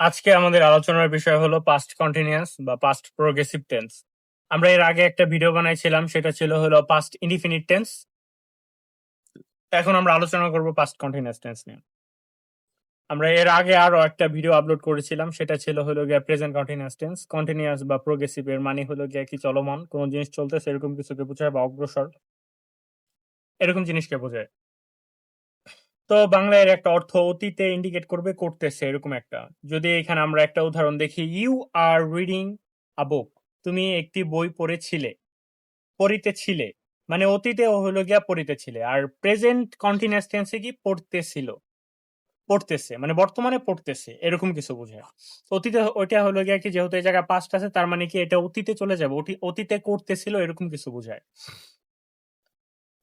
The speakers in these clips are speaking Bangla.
আজকে আমাদের আলোচনার বিষয় হলো পাস্ট কন্টিনিউয়াস বা পাস্ট প্রোগ্রেসিভ টেন্স আমরা এর আগে একটা ভিডিও বানাইছিলাম, সেটা ছিল হলো পাস্ট ইনডিফিনিট টেন্স এখন আমরা আলোচনা করব পাস্ট কন্টিনিউয়াস টেন্স নিয়ে। আমরা এর আগে আরও একটা ভিডিও আপলোড করেছিলাম, সেটা ছিল হলো গিয়ে প্রেজেন্ট কন্টিনিউয়াস টেন্স কন্টিনিউয়াস বা প্রোগ্রেসিভ এর মানে হলো গিয়ে কি চলমান, কোন জিনিস চলতেছে, এরকম কিছুকে বোঝায় বা অগ্রসর, এরকম জিনিসকে বোঝায়। তো বাংলায় একটা অর্থ অতীতে ইন্ডিকেট করবে করতেছে, এরকম একটা। যদি এখানে আমরা একটা উদাহরণ দেখি you are reading a book তুমি একটি বই পড়েছিলে, পড়িতেছিলে। মানে অতীতে হলো গিয়া পড়িতেছিলে, আর প্রেজেন্ট কন্টিনিউয়াস টেন্সে কি? পড়তেছিল, পড়তেছে মানে বর্তমানে পড়তেছে, এরকম কিছু বোঝায় অতীতে ওইটা হলো গিয়া কি? যেহেতু এই জায়গায় পাস্ট আছে, তার মানে কি? এটা অতীতে চলে যাবে, অতি- অতীতে করতেছিল, এরকম কিছু বোঝায়।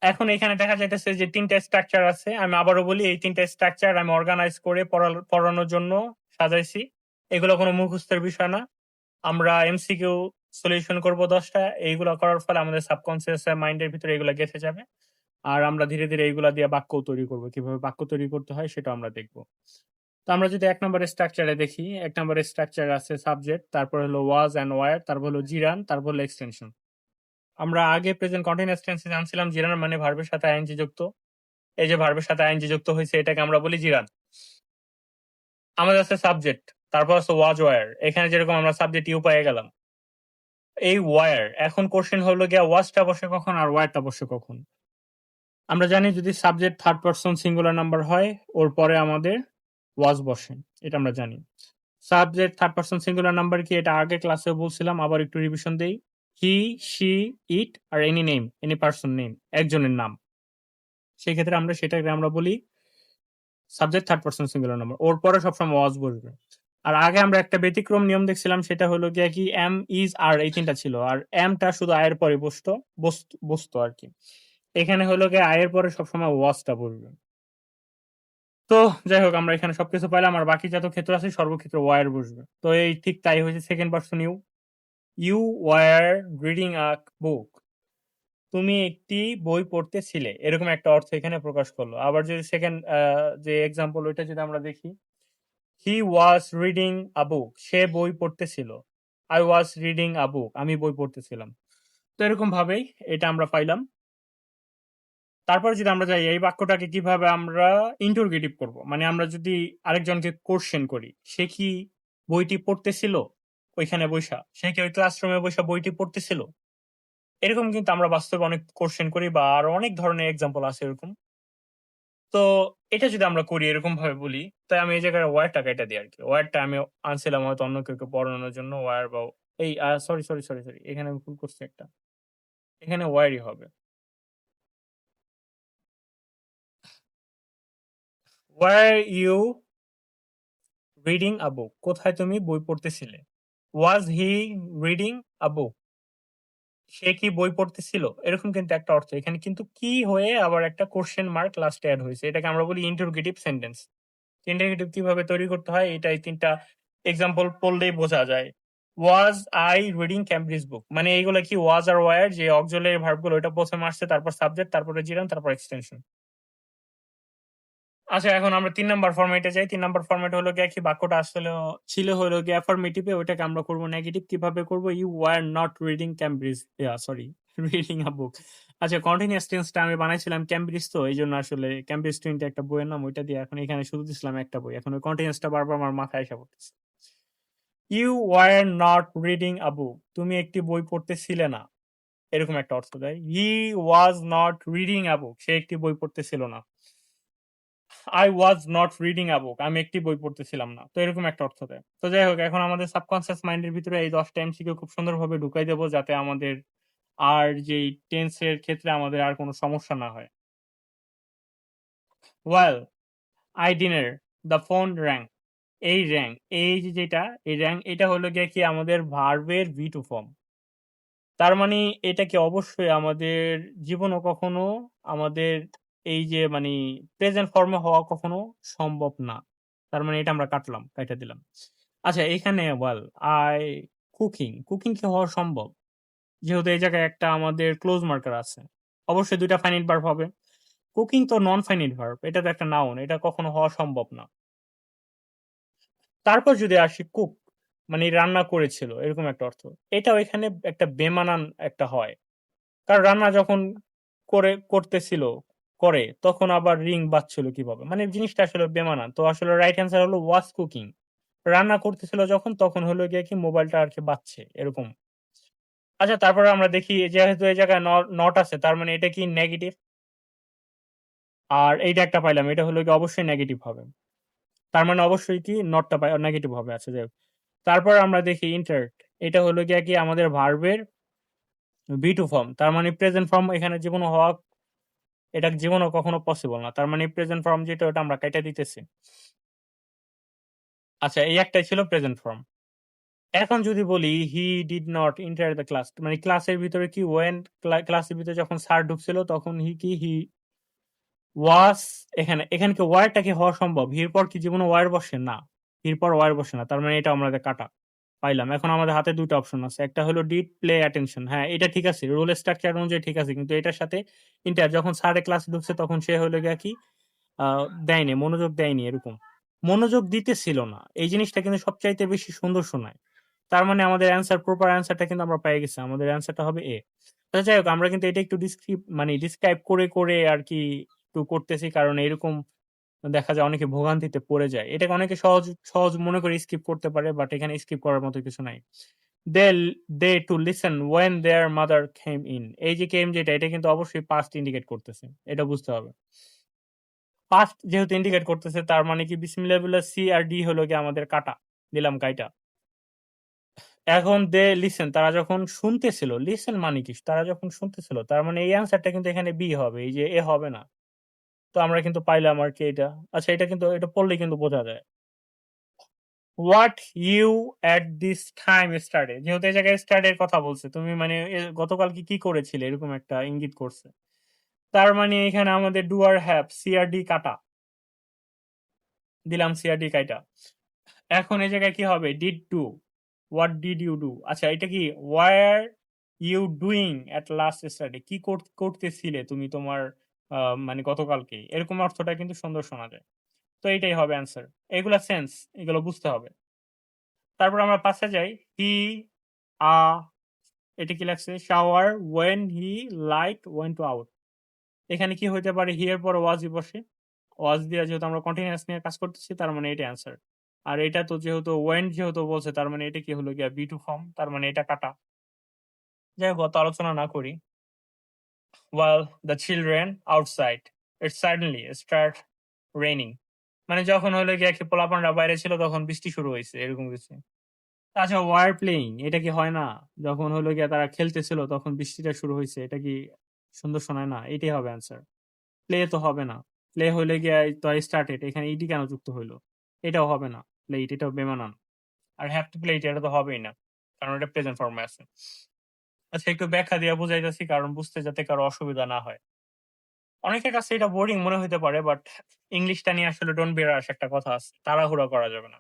এখন এখানে দেখা যাইতেছে যে তিনটা স্ট্রাকচার আছে। আমি আবারও বলি, এই তিনটা স্ট্রাকচার আমি অর্গানাইজ করে পড়া- পড়ানোর জন্য সাজাইছি। এগুলো কোনো মুখস্থের বিষয় না। আমরা এমসিকিউ সলিউশন করব দশটা। এইগুলো করার ফলে আমাদের সাবকনসিয়াস মাইন্ডের ভিতরে এগুলো গেঁথে যাবে। আর আমরা ধীরে ধীরে এইগুলা দিয়ে বাক্য তৈরি করব। কীভাবে বাক্য তৈরি করতে হয় সেটা আমরা দেখব। তো আমরা যদি এক নম্বরের স্ট্রাকচারে দেখি, এক নম্বরের স্ট্রাকচার আছে সাবজেক্ট তারপর হলো ওয়াজ অ্যান্ড ওয়ার তারপর হলো জিরান, তারপর হলো এক্সটেনশন আমরা আগে প্রেজেন্ট কন্টিনিউয়াস টেন্সে জানছিলাম জিরান মানে ভার্বের সাথে আইএনজি যুক্ত। এই যে ভার্বের সাথে আইএনজি যুক্ত হয়েছে, এটাকে আমরা বলি জিরান। আমাদের আছে সাবজেক্ট তারপর আছে ওয়াজ ওয়ার এখানে যেরকম আমরা সাবজেক্ট ইউ পেয়ে গেলাম। এই ওয়ার এখন কোশ্চেন হলো গিয়া ওয়াজটা বসে কখন আর ওয়ারটা বসে কখন। আমরা জানি যদি subject third person singular number হয়, ওর পরে আমাদের ওয়াজ বসে, এটা আমরা জানি। Subject third person singular number কি, এটা আগে ক্লাসে বলছিলাম, আবার একটু রিভিশন দেই। He she it are any name any person name একজনের নাম। সেই ক্ষেত্রে আমরা সেটাকে আমরা বলি subject third person singular number ওর পরে সবসময় ওয়াজ বসবে আর আগে আমরা একটা ব্যতিক্রম নিয়ম দেখছিলাম, সেটা হলো গিয়া কি এম ইজ আর এই তিনটা ছিল। আর এমটা শুধু আয়ের পরে বসতো, বসত- বসতো আর কি। এখানে হলো গিয়ে আয়ের পরে সবসময় ওয়াজটা বসবে তো যাই হোক, আমরা এখানে সবকিছু পাইলাম, আর বাকি যত ক্ষেত্র আছে সর্বক্ষেত্রে ওয়ার বসবে। তো এই ঠিক তাই হয়েছে second person you you were reading a book তুমি একটি বই পড়তেছিলে। এরকম একটা অর্থ এখানে প্রকাশ করল। আবার যদি সেকেন্ড যে এক্সাম্পল ওইটা যদি আমরা দেখি। হি ওয়াজ রিডিং আ বুক সে বই পড়তেছিল। I was reading a book আমি বই পড়তেছিলাম। তো এরকম ভাবেই এটা আমরা পাইলাম। তারপর যদি আমরা যাই, এই বাক্যটাকে কীভাবে আমরা ইন্টারগেটিভ করব? মানে আমরা যদি আরেকজনকে কোশ্চেন করি, সে কি বইটি পড়তেছিল? ওইখানে বৈশা সে কি ওই ক্লাসরুমে বৈশা বইটি পড়তেছিল? এরকম কিন্তু আমরা বাস্তবে অনেক কোশ্চেন করি বা আরও অনেক ধরনের এক্সাম্পল আছে এরকম। তো এটা যদি আমরা করি এরকম ভাবে বলি, তাই আমি এই জায়গায় ওয়ারটাকে এটা দিই আর কি ওয়ারটা আমি আনছিলাম হয়তো অন্য কেউ পড়ানোর জন্য ওয়ার বা এই সরি সরি সরি সরি এখানে আমি ভুল করছি একটা। এখানে ওয়ারই হবে। Were you reading a book কোথায় তুমি বই পড়তেছিলে? ওয়াজ হি রিডিং আ বুক সে কি বই পড়তেছিল? এরকম কিন্তু একটা অর্থ। এখানে কিন্তু কি হয়ে আবার একটা কোশ্চেন মার্ক লাস্টে অ্যাড হয়েছে। এটাকে আমরা বলি ইন্টারোগেটিভ সেন্টেন্স ইন্টারোগেটিভ কীভাবে তৈরি করতে হয়? এটাই তিনটা এক্সাম্পল পড়লেই বোঝা যায়। Was I reading Cambridge book মানে এইগুলো কি ওয়াজ আর ওয়ার যে অক্সলের ভার্বগুলো ওটা প্রথমে আসছে, তারপর সাবজেক্ট তারপরে জিরান তারপর এক্সটেনশন আচ্ছা এখন আমরা তিন নাম্বার ফরম্যাটে যাই। তিন নাম্বার ফরম্যাট হলো গিয়ে কি বাক্যটা আসলে ছিল হলো গিয়ে অ্যাফার্মেটিভে ওইটাকে আমরা করব নেগেটিভ কীভাবে করব? You were not reading Cambridge sorry reading a book আচ্ছা কন্টিনিউয়াস টেন্সটা আমি বানাইছিলাম ক্যামব্রিজ তো এই জন্য আসলে ক্যামব্রিজ টোয়েন্টি একটা বইয়ের নাম, ওইটা দিয়ে এখন এখানে শুধু দিছিলাম একটা বই। এখন ওই কন্টিনিউয়াসটা বারবার আমার মাথায় এসে পড়তেছে। You were not reading a book তুমি একটি বই পড়তেছিলে না। এরকম একটা অর্থ দেয়। হি ওয়াজ নট রিডিং আ বুক সে একটি বই পড়তেছিল না। I was not reading a book আমি একটি বই পড়তেছিলাম না। তো এরকম একটা অর্থ দেয়। তো যাই হোক, এখন আমাদের সাবকনসিয়াস মাইন্ডের ভিতরে এই দশটা এমসিকে খুব সুন্দরভাবে ঢুকাই দেবো যাতে আমাদের আর যেই টেন্সের ক্ষেত্রে আমাদের আর কোনো সমস্যা না হয়। Well I dinner the phone rang এই র্যাং এই যে যেটা, এই র্যাং এটা হলো গিয়ে কি আমাদের ভার্বের ভি টু ফর্ম তার মানে এটা কি অবশ্যই আমাদের জীবনও কখনো আমাদের এই যে মানে প্রেজেন্ট ফর্মে হওয়া কখনো সম্ভব না তার মানে এটা আমরা কাটলাম কাটা দিলাম আচ্ছা এখানে ওয়াল আই কুকিং কুকিং কি হওয়া সম্ভব যেহেতু এই জায়গায় একটা আমাদের ক্লোজ মার্কার আছে, অবশ্যই দুইটা ফাইনিট ভার্ব হবে কুকিং তো নন ফাইনিট ভার্ব এটা তো একটা নাউন এটা কখনো হওয়া সম্ভব না তারপর যদি আসি কুক মানে রান্না করেছিল, এরকম একটা অর্থ। এটাও এখানে একটা বেমানান একটা হয়। কারণ রান্না যখন করে, করতেছিল করে, তখন আবার রিং বাজছিল কীভাবে? মানে জিনিসটা আসলে বেমানা তো আসলে রাইট অ্যান্সার হলো ওয়াজ কুকিং। রান্না করতেছিল যখন, তখন হলো গিয়ে কি মোবাইলটা আর কি বাজছে, এরকম। আচ্ছা তারপরে আমরা দেখি যেহেতু এই জায়গায় নট আছে, তার মানে এটা কি নেগেটিভ? আর এইটা একটা পাইলাম। এটা হলো কি অবশ্যই নেগেটিভ হবে। তার মানে অবশ্যই কি নটটা পাই নেগেটিভ হবে। আচ্ছা যাই। তারপর আমরা দেখি ইন্টারেক্ট। এটা হলো গিয়ে কি আমাদের ভার্বের বি টু ফর্ম। তার মানে প্রেজেন্ট ফর্ম এখানে যে কোনো হওয়া এটা জীবনও কখনো পসিবল না। তার মানে প্রেজেন্ট ফর্ম যেটা, ওটা আমরা কাইটা দিতেছি। আচ্ছা এই একটাই ছিল প্রেজেন্ট ফর্ম। এখন যদি বলি he did not enter the class মানে ক্লাসের ভিতরে কি ওয়েন ক্লাসের ভিতরে যখন স্যার ঢুকছিল, তখন হি কি হি ওয়াস এখানে এখানে কি ওয়ারটা কি হওয়া সম্ভব? হির পর কি জীবনে ওয়ার বসে? না। হির পর ওয়ার বসে না। তার মানে এটা আমাদের কাটা। পাইলাম। এখন আমাদের হাতে ২ টা অপশন আছে। একটা হলো ডিড প্লে অ্যাটেনশন। হ্যাঁ, এটা ঠিক আছে। রুল স্ট্রাকচার অনুযায়ী ঠিক আছে। কিন্তু এটার সাথে ইন্টার যখন স্যারে ক্লাসে ঢুকছে তখন সে হলো গিয়া কি দেয়নি, মনোযোগ দেয়নি এরকম। মনোযোগ দিতে ছিল না। এই জিনিসটা কিন্তু সবচাইতে বেশি সুন্দর শোনায়। তার মানে আমাদের অ্যান্সার প্রপার অ্যান্সারটা কিন্তু আমরা পেয়ে গেছি। আমাদের অ্যান্সারটা হবে এ। তো যাই হোক আমরা কিন্তু এটা একটু ডিসক্রিপ মানে ডিসক্রাইব করে, করে আর কি একটু করতেছি। কারণ এরকম দেখা যায় অনেকে ভোগান্তিতে পড়ে যায়। এটাকে অনেকে সহজ, সহজ মনে করে স্কিপ করতে পারে। বাট এখানে স্কিপ করার মতো কিছু নাই। They they to listen when their mother came in. এই যে কেম যেটা এটা কিন্তু অবশ্যই পাস্ট ইন্ডিকেট করতেছে। এটা বুঝতে হবে। পাস্ট যেহেতু ইন্ডিকেট করতেছে তার মানে কি বিসমিল্লাহ সি আর ডি হলো কি আমাদের কাটা। দিলাম কাইটা। এখন দে লিসেন তারা যখন শুনতেছিল, লিসেন মানে কি? তারা যখন শুনতেছিল তার মানে এই অ্যান্সারটা কিন্তু এখানে বি হবে। এই যে এ হবে না। তো আমরা কিন্তু পাইলাম আর কি এটা। আচ্ছা এটা কিন্তু, এটা পড়লে কিন্তু বোঝা যায়। What you at this time study যেহেতু এই জায়গায় স্টাডি এর কথা বলছে। তুমি মানে এ, গতকালকে কি করেছিলে? এরকম একটা ইঙ্গিত করছে। তার মানে এখানে আমাদের ডু আর হ্যাভ সি আর ডি কাটা। দিলাম সি আর ডি কাইটা। এখন এই জায়গায় কি হবে? Did do. What did you do? আচ্ছা এটা কি were you doing at last study? কি করতেছিলে তুমি তোমার মানে গতকালকে? এরকম অর্থটা কিন্তু সুন্দর শোনা যায়। তো এইটাই হবে অ্যান্সার। এগুলা সেন্স এগুলো বুঝতে হবে। তারপর আমরা পাশে যাই। হি আ, এটা কি লাগছে? Shower when he light went out. এখানে কি হইতে পারে? হি এর পরে ওয়াজই বসে। ওয়াজ দিয়ে যেহেতু আমরা কন্টিনিউয়াস নিয়ে কাজ করতেছি, তার মানে এটা অ্যান্সার। আর এটা তো যেহেতু ওয়েন্ট যেহেতু বলছে, তার মানে এটা কি হলো গিয়া বি টু ফর্ম তার মানে এটা কাটা। যাই হোক, অত আলোচনা না করি। While the children outside, it suddenly start raining মানে যখন হলো গিয়ে কি পোলাপানরা বাইরে ছিল, তখন বৃষ্টি শুরু হয়েছে, এরকম কিছু। আচ্ছা ওয়ার প্লেইং এটা কি হয় না? যখন হলো গিয়ে তারা খেলতেছিল, তখন বৃষ্টিটা শুরু হয়েছে, এটা কি সুন্দর শোনায় না? এটাই হবে অ্যান্সার। প্লে তো হবে না। প্লে হইলে গিয়ে তো স্টার্টেড এখানে ইডি কেন যুক্ত হইল? এটাও হবে না। প্লেইট এটাও বেমানান। আর হ্যাভ টু প্লেইট এটা তো হবেই না। কারণ এটা প্রেজেন্ট ফর্মে আছে। আচ্ছা একটু ব্যাখ্যা দিয়ে বুঝাইতেছি কারণ বুঝতে যাতে কারও অসুবিধা না হয়। অনেকের কাছে এটা বোরিং মনে হইতে পারে বাট ইংলিশটা নিয়ে আসলে ডোন্ট বি রাশ একটা কথা আছে। তাড়াহুড়া করা যাবে না।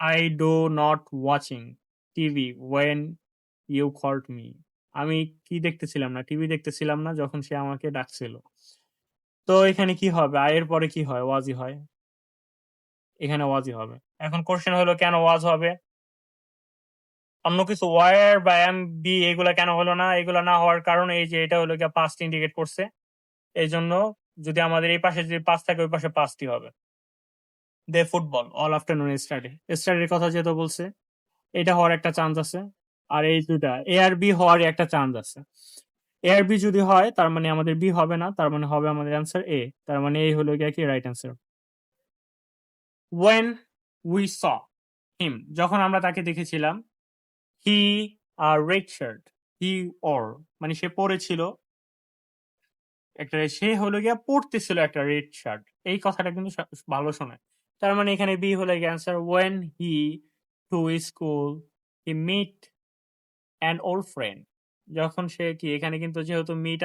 I do not watching TV when you called me আমি কি দেখতেছিলাম না? টিভি দেখতেছিলাম না যখন সে আমাকে ডাকছিল। তো এখানে কি হবে? আয়ের পরে কি হয়? ওয়াজি হয়। এখানে ওয়াজি হবে। এখন কোয়েশ্চেন হলো, কেন ওয়াজ হবে? অন্য কিছু ওয়ার বা এম বি এগুলা কেন হলো না? এগুলা না হওয়ার কারণ এই যে এটা হলো গিয়ে পাস্ট ইন্ডিকেট করছে। এই জন্য যদি আমাদের এই পাশে যদি পাস থাকে, ওই পাশে পাসটি হবে। They football all afternoon study. স্টাডির কথা যেহেতু বলছে, এটা হওয়ার একটা চান্স আছে। আর এই দুটা এ আর বি হওয়ার একটা চান্স আছে। এ আর বি যদি হয়, তার মানে আমাদের বি হবে না। তার মানে হবে আমাদের অ্যান্সার এ। তার মানে এই হলো গিয়ে কি right answer. When we saw him, যখন আমরা তাকে দেখেছিলাম he wore red shirt he wore মানে সে পরেছিল একটা, সে হলো গিয়া পড়তেছিল একটা রেড শার্ট। এই কথাটা কিন্তু ভালো শোনায়। তার মানে এখানে বি হলো গিয়ে answer when he to school he meet and or friend যখন সে কি, এখানে কিন্তু যেহেতু মিট